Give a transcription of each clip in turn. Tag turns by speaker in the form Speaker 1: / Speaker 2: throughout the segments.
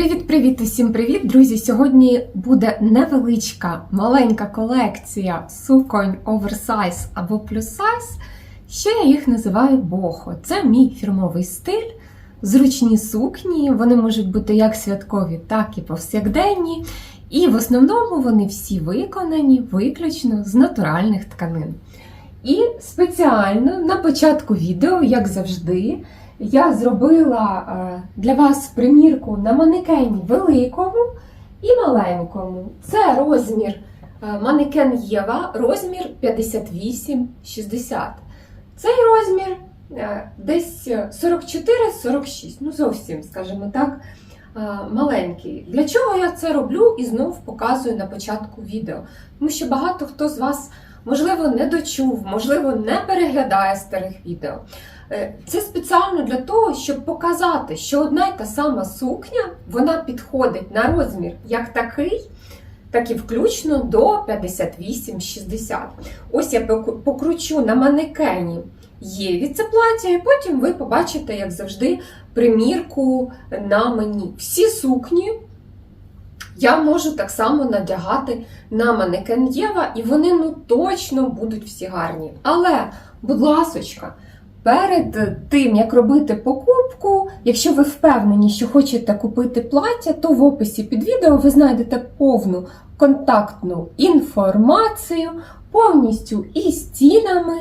Speaker 1: Привіт-привіт усім привіт, друзі! Сьогодні буде невеличка маленька колекція суконь оверсайз або плюс-сайз. Ще я їх називаю бохо. Це мій фірмовий стиль. Зручні сукні, вони можуть бути як святкові, так і повсякденні. І в основному вони всі виконані виключно з натуральних тканин. І спеціально на початку відео, як завжди, я зробила е, для вас примірку на манекені великому і маленькому. Це розмір е, манекен Єва, розмір 58-60. Цей розмір е, десь 44-46, ну зовсім, скажімо так, маленький. Для чого я це роблю і знов показую на початку відео? Тому що багато хто з вас, можливо, не дочув, можливо, не переглядає старих відео. Е, Це спеціально для того, щоб показати, що одна й та сама сукня вона підходить на розмір як такий, так і включно до 58-60. Ось я покручу на манекені Єві це плаття, і потім ви побачите, як завжди, примірку на мені. Всі сукні я можу так само надягати на манекен Єва, і вони ну точно будуть всі гарні. Але, будь ласочка, Перед тим, як робити покупку, якщо ви впевнені, що хочете купити плаття, то в описі під відео ви знайдете повну контактну інформацію, повністю і з цінами,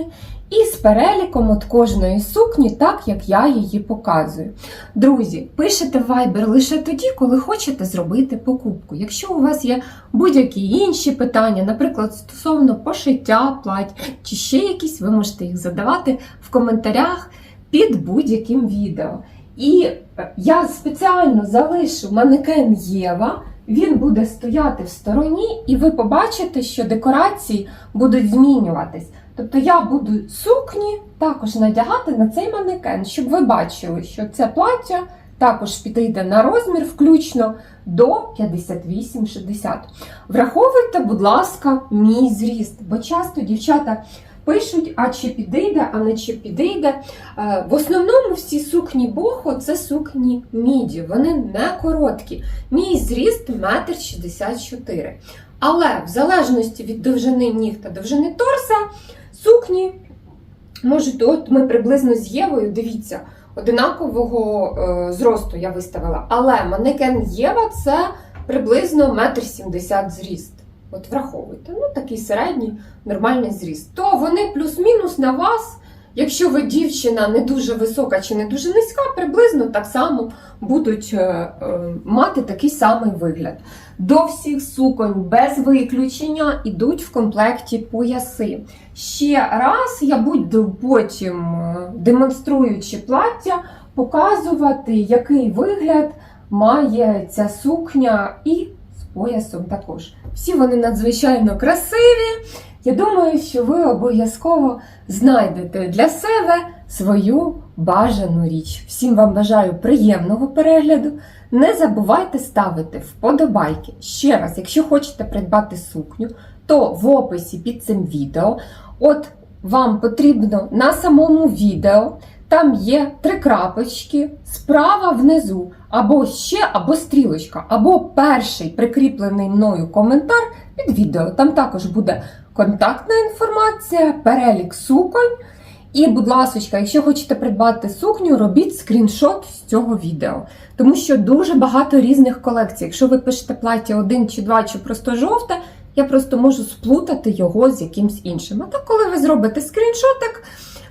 Speaker 1: і з переліком от кожної сукні, так як я її показую. Друзі, пишете Viber лише тоді, коли хочете зробити покупку. Якщо у вас є будь-які інші питання, наприклад, стосовно пошиття плать чи ще якісь, ви можете їх задавати в коментарях під будь-яким відео. І е, я спеціально залишу манекен Єва. Він буде стояти в стороні, і ви побачите, що декорації будуть змінюватись. Тобто я буду сукні також надягати на цей манекен, щоб ви бачили, що це плаття також підійде на розмір включно до 58-60. Враховуйте, будь ласка, мій зріст, бо часто дівчата пишуть, а чи підійде, а не чи підійде. Е, В основному всі сукні бохо це сукні міді, вони не короткі. Мій зріст 1,64 м. Але в залежності від довжини ніг та довжини торса, сукні можуть, от ми приблизно з Євою, дивіться, одинакового е, зросту я виставила. Але манекен Єва це приблизно 1,70 м зріст. От враховуйте, ну такий середній нормальний зріст. То вони плюс-мінус на вас, якщо ви дівчина не дуже висока чи не дуже низька, приблизно так само будуть е, е, мати такий самий вигляд. До всіх суконь без виключення йдуть в комплекті пояси. Ще раз я буду потім, е, демонструючи плаття, показувати, який вигляд має ця сукня і поясом також. Всі вони надзвичайно красиві. Я думаю, що ви обов'язково знайдете для себе свою бажану річ. Всім вам бажаю приємного перегляду. Не забувайте ставити вподобайки. Ще раз, якщо хочете придбати сукню, то в описі під цим відео, от вам потрібно на самому відео, там є три крапочки справа внизу, або ще, або стрілочка, або перший прикріплений мною коментар під відео. Там також буде контактна інформація, перелік суконь. І, будь ласка, якщо хочете придбати сукню, робіть скріншот з цього відео. Тому що дуже багато різних колекцій. Якщо ви пишете плаття один чи два, чи просто жовте, я просто можу сплутати його з якимсь іншим. А так, коли ви зробите скріншотик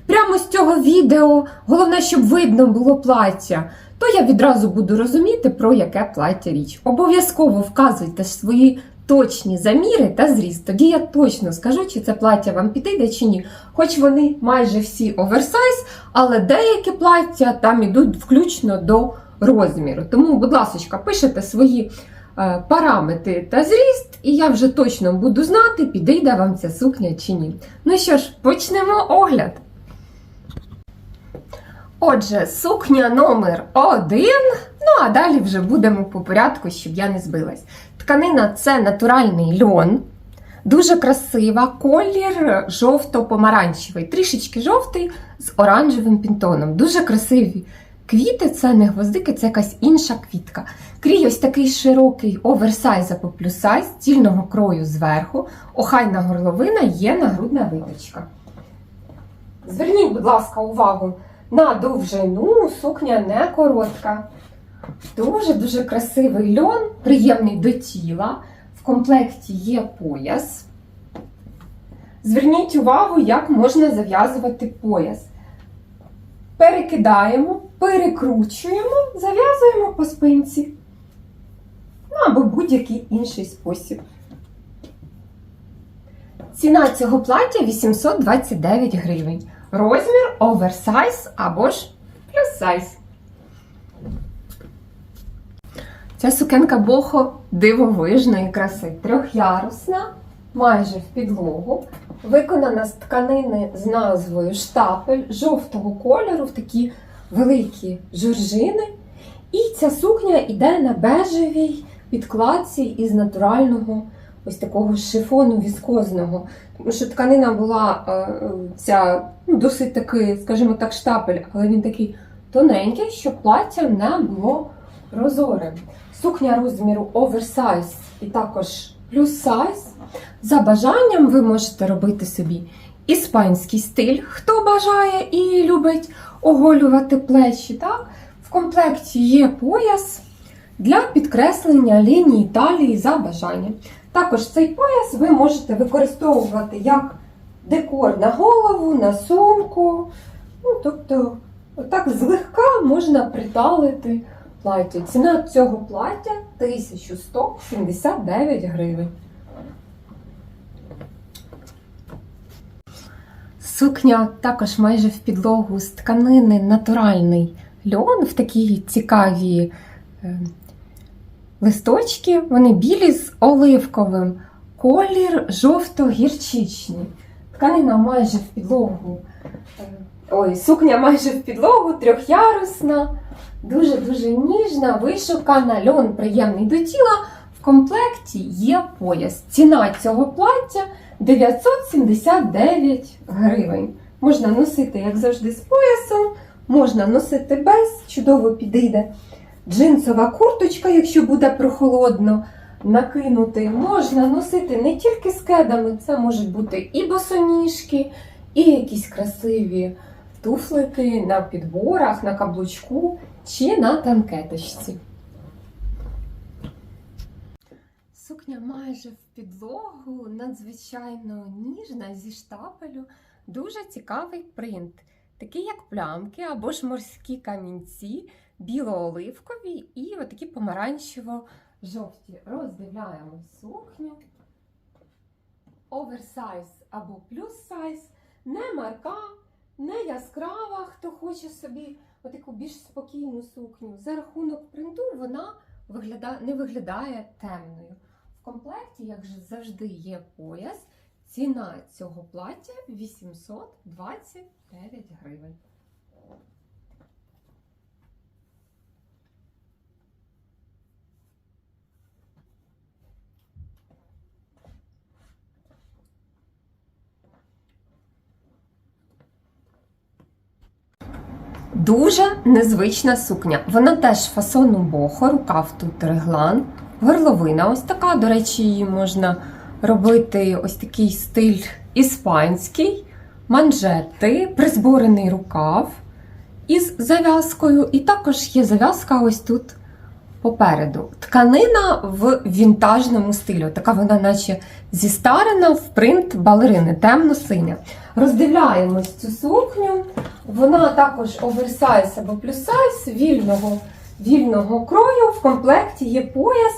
Speaker 1: прямо з цього відео, головне, щоб видно було плаття, то я відразу буду розуміти, про яке плаття річ. Обов'язково вказуйте свої точні заміри та зріст. Тоді я точно скажу, чи це плаття вам підійде чи ні. Хоч вони майже всі оверсайз, але деякі плаття там ідуть включно до розміру. Тому, будь ласка, пишете свої е, параметри та зріст, і я вже точно буду знати, підійде вам ця сукня чи ні. Ну що ж, почнемо огляд. Отже, сукня номер один. Ну а далі вже будемо по порядку, щоб я не збилась. Тканина це натуральний льон. Дуже красива, колір жовто-помаранчевий, трішечки жовтий з оранжевим пінтоном. Дуже красиві квіти це не гвоздики, це якась інша квітка. Крій ось такий широкий оверсайз або плюс-сайз, стільного крою зверху, охайна горловина є нагрудна виточка. Зверніть, будь ласка, увагу на довжину, сукня не коротка. Дуже-дуже красивий льон, приємний до тіла. В комплекті є пояс. Зверніть увагу, як можна зав'язувати пояс. Перекидаємо, перекручуємо, зав'язуємо по спинці. Ну, або будь-який інший спосіб. Ціна цього плаття 829 гривень. Розмір оверсайз або ж плюс сайз. Ця сукенка бохо дивовижної краси, трьохярусна, майже в підлогу, виконана з тканини з назвою штапель жовтого кольору в такі великі жоржини. І ця сукня йде на бежевій підкладці із натурального ось такого шифону віскозного. Тому що тканина була е, ця ну, досить такий, скажімо так, штапель, але він такий тоненький, щоб плаття не було прозорим. Сукня розміру оверсайз і також плюс сайз. За бажанням ви можете робити собі іспанський стиль, хто бажає і любить оголювати плечі. Так? В комплекті є пояс для підкреслення лінії талії за бажанням. Також цей пояс ви можете використовувати як декор на голову, на сумку. Ну, тобто, отак злегка можна приталити плаття. Ціна цього плаття 1179 гривень. Сукня також майже в підлогу з тканини натуральний льон в такі цікаві е, листочки. Вони білі з оливковим. Колір жовто-гірчичний. Тканина майже в підлогу. Ой, сукня майже в підлогу, трьохярусна, дуже-дуже ніжна, вишукана, льон приємний до тіла. В комплекті є пояс. Ціна цього плаття 979 гривень. Можна носити, як завжди, з поясом, можна носити без, чудово підійде. Джинсова курточка, якщо буде прохолодно, накинути. Можна носити не тільки з кедами, це можуть бути і босоніжки, і якісь красиві туфлики на підборах, на каблучку чи на танкеточці. Сукня майже в підлогу, надзвичайно ніжна зі штапелю, дуже цікавий принт, такий як плямки або ж морські камінці, біло-оливкові і отакі помаранчево-жовті. Роздивляємо сукню. Оверсайз або плюс сайз, не марка, не яскрава, хто хоче собі отаку більш спокійну сукню. За рахунок принту вона виглядає, не виглядає темною. В комплекті, як завжди, є пояс. Ціна цього плаття 829 гривень. Дуже незвична сукня. Вона теж фасону бохо, рукав тут реглан, горловина ось така. До речі, її можна робити ось такий стиль іспанський, манжети, призборений рукав із зав'язкою. І також є зав'язка ось тут попереду. Тканина в вінтажному стилю. Така вона, наче зістарена в принт балерини, темно-синя. Роздивляємось цю сукню. Вона також оверсайз або плюс-сайз вільного, вільного крою. В комплекті є пояс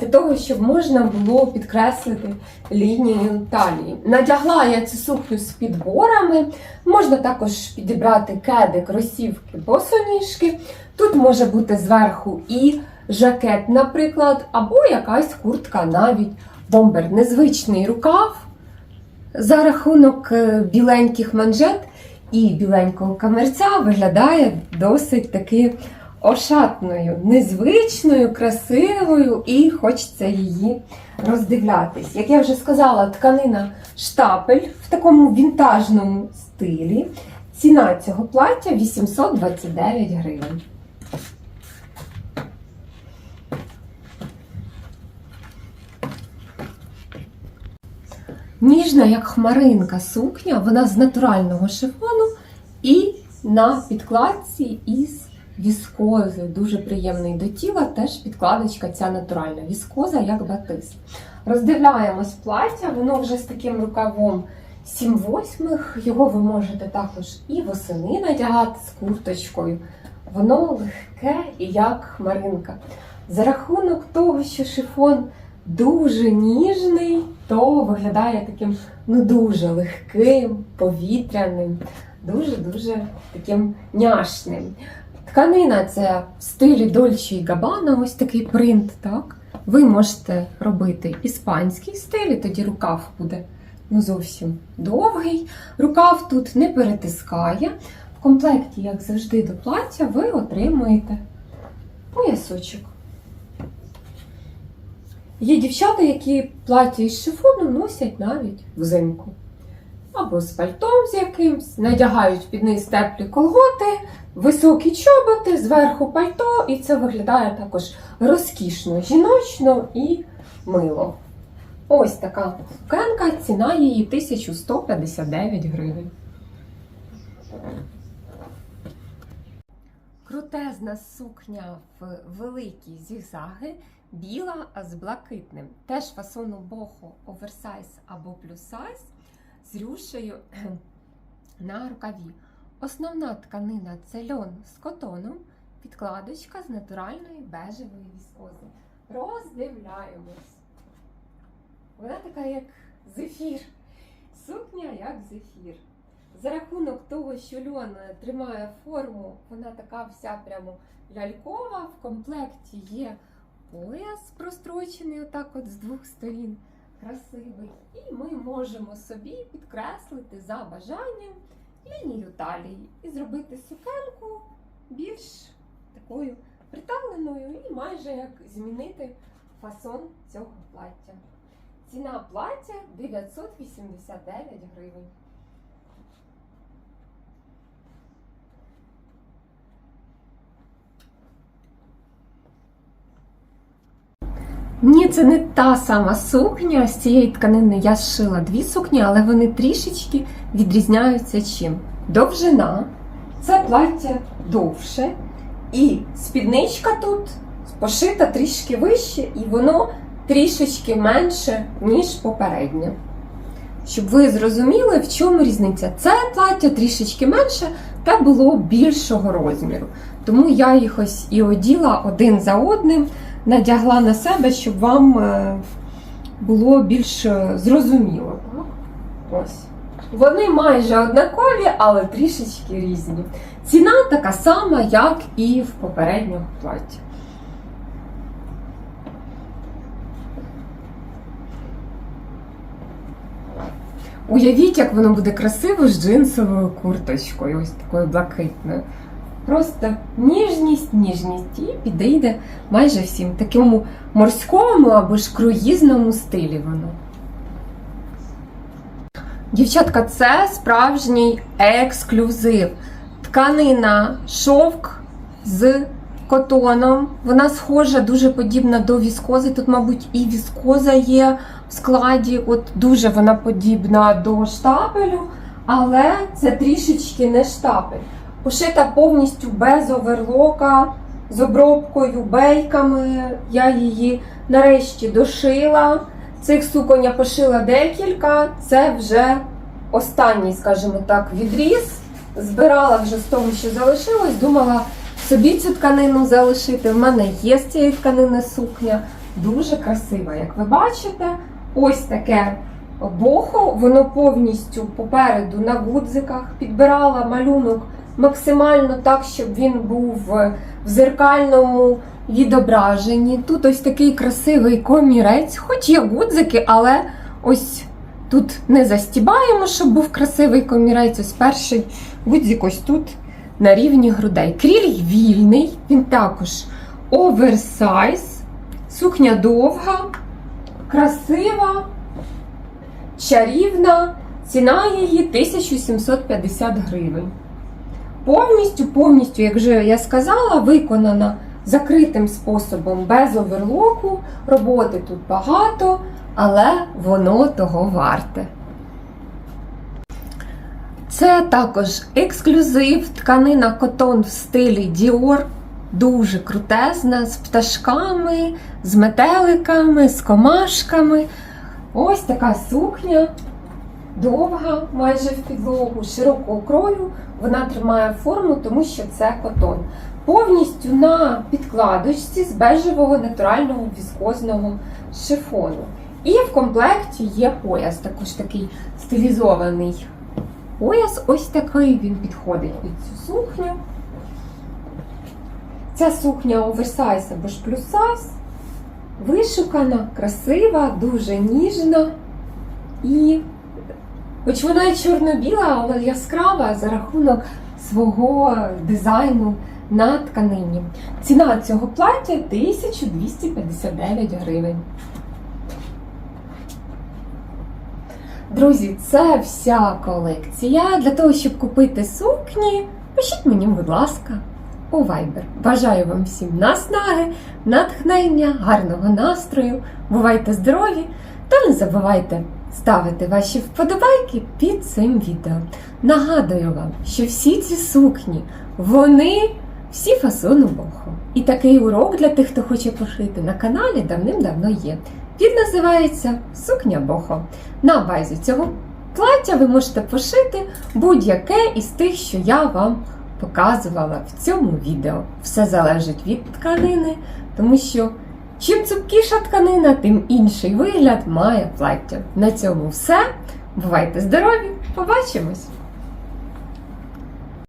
Speaker 1: для того, щоб можна було підкреслити лінію талії. Надягла я цю сукню з підборами. Можна також підібрати кеди, кросівки, босоніжки. Тут може бути зверху і жакет, наприклад, або якась куртка, навіть бомбер. Незвичний рукав за рахунок е, біленьких манжет і біленького камерця виглядає досить таки ошатною, незвичною, красивою, і хочеться її роздивлятись. Як я вже сказала, тканина штапель в такому вінтажному стилі. Ціна цього плаття 829 гривень. Ніжна, як хмаринка сукня, вона з натурального шифону і на підкладці із віскози. Дуже приємний до тіла, теж підкладочка ця натуральна. Віскоза як батист. Роздивляємось плаття, воно вже з таким рукавом 7 восьмих. Його ви можете також і восени надягати з курточкою. Воно легке і як хмаринка. За рахунок того, що шифон дуже ніжний, то виглядає таким ну дуже легким, повітряним, дуже-дуже таким няшним. Тканина це в стилі Дольче і Габана, ось такий принт, так? Ви можете робити іспанський стиль, і тоді рукав буде ну, зовсім довгий. Рукав тут не перетискає. В комплекті, як завжди, до плаття, ви отримуєте поясочок. Є дівчата, які плаття із шифону носять навіть взимку. Або з пальтом з якимсь, надягають під низ теплі колготи, високі чоботи, зверху пальто, і це виглядає також розкішно, жіночно і мило. Ось така сукенка, ціна її 1159 гривень. Крутезна сукня в великі зігзаги, біла з блакитним. Теж фасону бохо оверсайз або плюс-сайз з рюшею на рукаві. Основна тканина це льон з котоном, підкладочка з натуральної бежевої віскози. Роздивляємось. Вона така, як зефір. Сукня як зефір. За рахунок того, що льон тримає форму, вона така вся прямо лялькова. В комплекті є пояс прострочений отак от з двох сторін. Красивий. І ми можемо собі підкреслити за бажанням лінію талії і зробити сукенку більш такою приталеною і майже як змінити фасон цього плаття. Ціна плаття 989 гривень. Ні, це не та сама сукня. З цієї тканини я зшила дві сукні, але вони трішечки відрізняються чим. Довжина це плаття довше, і спідничка тут пошита трішки вище, і воно трішечки менше, ніж попереднє. Щоб ви зрозуміли, в чому різниця. Це плаття трішечки менше, та було більшого розміру. Тому я їх ось і оділа один за одним, надягла на себе, щоб вам е, було більш е, зрозуміло. Ось. Вони майже однакові, але трішечки різні. Ціна така сама, як і в попереднього плаття. Уявіть, як воно буде красиво з джинсовою курточкою, ось такою блакитною. Просто ніжність, ніжність і підійде майже всім. Такому морському або ж круїзному стилі воно. Дівчатка, це справжній ексклюзив. Тканина шовк з котоном. Вона схожа, дуже подібна до віскози. Тут, мабуть, і віскоза є в складі. От дуже вона подібна до штапелю, але це трішечки не штапель. Пошита повністю без оверлока, з обробкою, бейками. Я її нарешті дошила. Цих суконь я пошила декілька. Це вже останній, скажімо так, відріз. Збирала вже з того, що залишилось. Думала собі цю тканину залишити. В мене є з цієї тканини сукня. Дуже красива, як ви бачите. Ось таке бохо, воно повністю попереду на гудзиках. Підбирала малюнок максимально так, щоб він був в зеркальному відображенні. Тут ось такий красивий комірець, хоч є гудзики, але ось тут не застібаємо, щоб був красивий комірець. Ось перший гудзик ось тут на рівні грудей. Кріль вільний, він також оверсайз, сукня довга, красива, чарівна. Ціна її 1750 гривень. Повністю, повністю, як вже я сказала, виконана закритим способом без оверлоку. Роботи тут багато. але воно того варте. Це також ексклюзив, тканина котон в стилі Dior. Дуже крутезна, з пташками, з метеликами, з комашками. Ось така сукня, довга, майже в підлогу, широкого крою. Вона тримає форму, тому що це котон. Повністю на підкладочці з бежевого натурального віскозного шифону. І в комплекті є пояс, також такий стилізований пояс. Ось такий він підходить під цю сукню. Ця сукня оверсайз або ж плюс сайз. Вишукана, красива, дуже ніжна. І, хоч вона і чорно-біла, але яскрава за рахунок свого дизайну на тканині. Ціна цього плаття 1259 гривень. Друзі, це вся колекція. Для того, щоб купити сукні, пишіть мені, будь ласка, у Viber. Бажаю вам всім наснаги, натхнення, гарного настрою. Бувайте здорові та не забувайте ставити ваші вподобайки під цим відео. Нагадую вам, що всі ці сукні, вони всі фасону боху. І такий урок для тих, хто хоче пошити на каналі давним-давно є. Він називається Сукня Бохо. На базі цього плаття ви можете пошити будь-яке із тих, що я вам показувала в цьому відео. Все залежить від тканини, тому що чим цупкіша тканина, тим інший вигляд має плаття. На цьому все. Бувайте здорові! Побачимось!